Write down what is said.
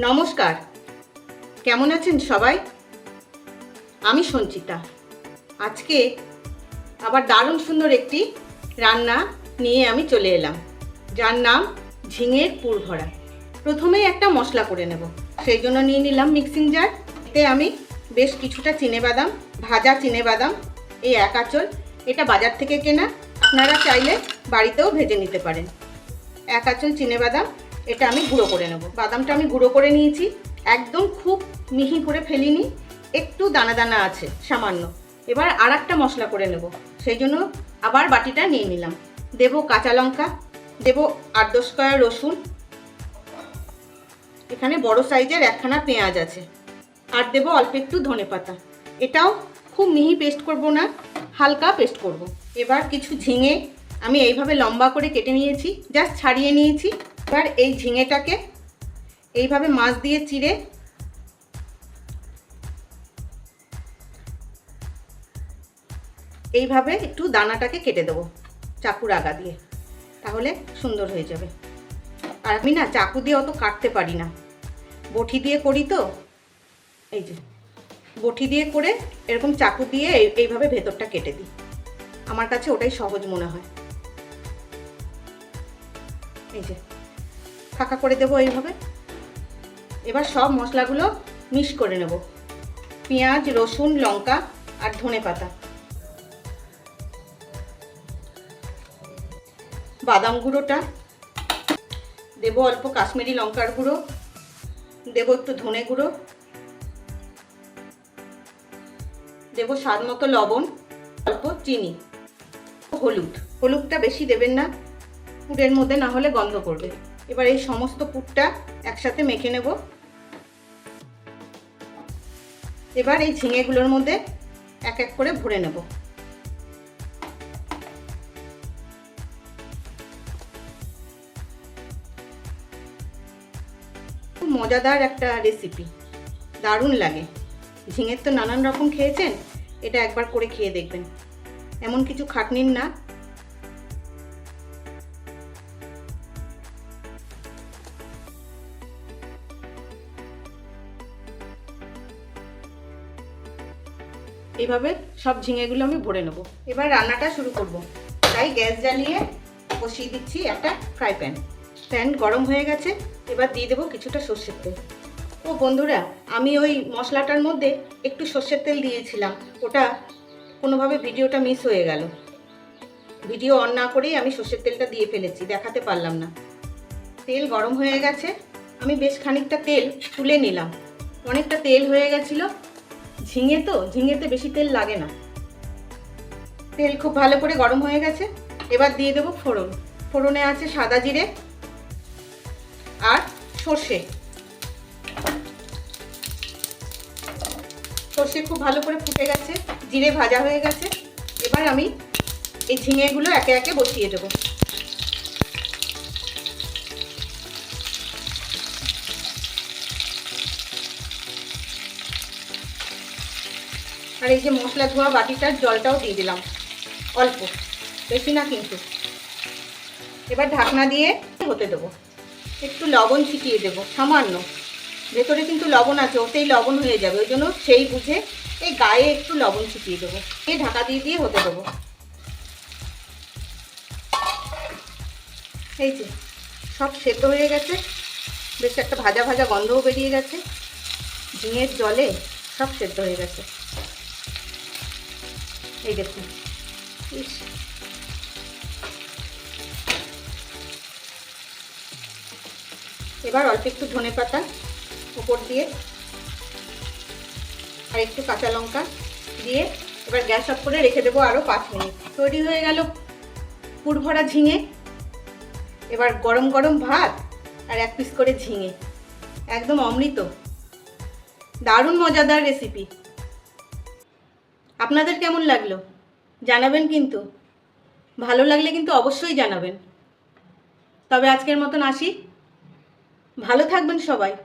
নমস্কার। কেমন আছেন সবাই? আমি সঞ্চিতা। আজকে আবার দারুণ সুন্দর একটি রান্না নিয়ে আমি চলে এলাম। যার নাম ঝিঙের পুর ভরা প্রথমেই একটা মশলা করে নেব। সেই জন্য নিয়ে নিলাম মিক্সিং জার এতে আমি বেশ কিছুটা বাদাম, ভাজা বাদাম, এই এক আঁচল। এটা বাজার থেকে কেনা। আপনারা চাইলে বাড়িতেও ভেজে নিতে পারেন। এক আঁচল বাদাম এটা আমি গুঁড়ো করে নেব। বাদামটা আমি গুঁড়ো করে নিয়েছি। একদম খুব মিহি করে ফেলিনি। একটু দানা দানা আছে, সামান্য। এবার আর একটা মশলা করে নেব। সেই জন্য আবার বাটিটা নিয়ে নিলাম। দেব কাঁচা লঙ্কা, দেব আট দশ কয়া রসুন। এখানে বড় সাইজের একখানা পেঁয়াজ আছে। আর দেব অল্প একটু ধনে পাতা। এটাও খুব মিহি পেস্ট করব না, হালকা পেস্ট করব। এবার কিছু ঝিঙে আমি এইভাবে লম্বা করে কেটে নিয়েছি, জাস্ট ছাড়িয়ে নিয়েছি। এবার এই ঝিঙেটাকে এইভাবে মাছ দিয়ে চিড়ে এইভাবে একটু দানাটাকে কেটে দেবো চাকুর আগা দিয়ে। তাহলে সুন্দর হয়ে যাবে। আর আমি না চাকু দিয়ে অত কাটতে পারি না। বটি দিয়ে করি তো, এই যে, বটি দিয়ে করে এরকম চাকু দিয়ে এইভাবে ভেতরটা কেটে দিই। আমার কাছে ওটাই সহজ মনে হয়। এই যে ফাঁকা করে দেবো এইভাবে। এবার সব মশলাগুলো মিক্স করে নেব। পেঁয়াজ, রসুন, লঙ্কা আর ধনে পাতা। বাদাম গুঁড়োটা। দেব অল্প কাশ্মীরি লঙ্কার গুঁড়ো। দেব একটু ধনে গুঁড়ো। দেব স্বাদ মতো লবণ, অল্প চিনি। হলুদ। হলুদটা বেশি দেবেন না। পুরের মধ্যে না হলে গন্ধ করবে। এবার এই সমস্ত পুরটা একসাথে মেখে নেব। এবার এই ঝিঙেগুলোর মধ্যে এক এক করে ভরে নেব। খুব মজাদার একটা রেসিপি দারুণ লাগে। ঝিঙের তো নানান রকম খেয়েছেন, এটা একবার করে খেয়ে দেখবেন। এমন কিছু খাটনির না। এইভাবে সব ঝিঙেগুলো আমি ভরে নেব। এবার রান্নাটা শুরু করব। তাই গ্যাস জ্বালিয়ে বসিয়ে দিচ্ছি একটা ফ্রাই প্যান। প্যান গরম হয়ে গেছে, এবার দিয়ে দেবো কিছুটা সর্ষের তেল। ও বন্ধুরা, আমি ওই মশলাটার মধ্যে একটু সর্ষের তেল দিয়েছিলাম। ওটা কোনোভাবে ভিডিওটা মিস হয়ে গেল। ভিডিও অন না করেই আমি সর্ষের তেলটা দিয়ে ফেলেছি, দেখাতে পারলাম না। তেল গরম হয়ে গেছে, আমি বেশ খানিকটা তেল তুলে নিলাম। অনেকটা তেল হয়ে গেছিল ঝিঙে তো, ঝিঙেতে বেশি তেল লাগে না। তেল খুব ভালো করে গরম হয়ে গেছে। এবার দিয়ে দেবো ফোড়ন। ফোড়নে আছে সাদা জিরে আর সর্ষে। সর্ষে খুব ভালো করে ফুটে গেছে, জিরে ভাজা হয়ে গেছে। এবার আমি এই ঝিঙেগুলো একে একে বসিয়ে দেবো। আর এই যে মশলা ধোয়া বাটিটার জলটাও দিয়ে দিলাম, অল্প, বেশি না কিন্তু। এবার ঢাকনা দিয়ে হতে দেবো। একটু লবণ ছিটিয়ে দেবো, সামান্য। ভেতরে কিন্তু লবণ আছে, ওতেই লবণ হয়ে যাবে, ওই জন্য সেই বুঝে এই গায়ে একটু লবণ ছিটিয়ে দেবো। এই ঢাকা দিয়ে দিয়ে হতে দেবো। এই যে, সব সেদ্ধ হয়ে গেছে। বেশ একটা ভাজা ভাজা গন্ধও বেরিয়ে গেছে। ঝিঙের জলে সব সেদ্ধ হয়ে গেছে। এই দেখুন। ইস এবার অল্প একটু ধনে পাতা উপর দিয়ে আর একটু কাঁচা লঙ্কা দিয়ে এবার গ্যাস অফ করে রেখে দেবো আরও পাঁচ মিনিট। তৈরি হয়ে গেল পুর ভরা ঝিঙে। এবার গরম গরম ভাত আর এক পিস করে ঝিঙে। একদম অমৃত। দারুণ মজাদার রেসিপি আপনাদের কেমন লাগল? জানাবেন কিন্তু। ভালো লাগলে কিন্তু অবশ্যই জানাবেন। তবে আজকের মতন আসি। ভালো থাকবেন সবাই।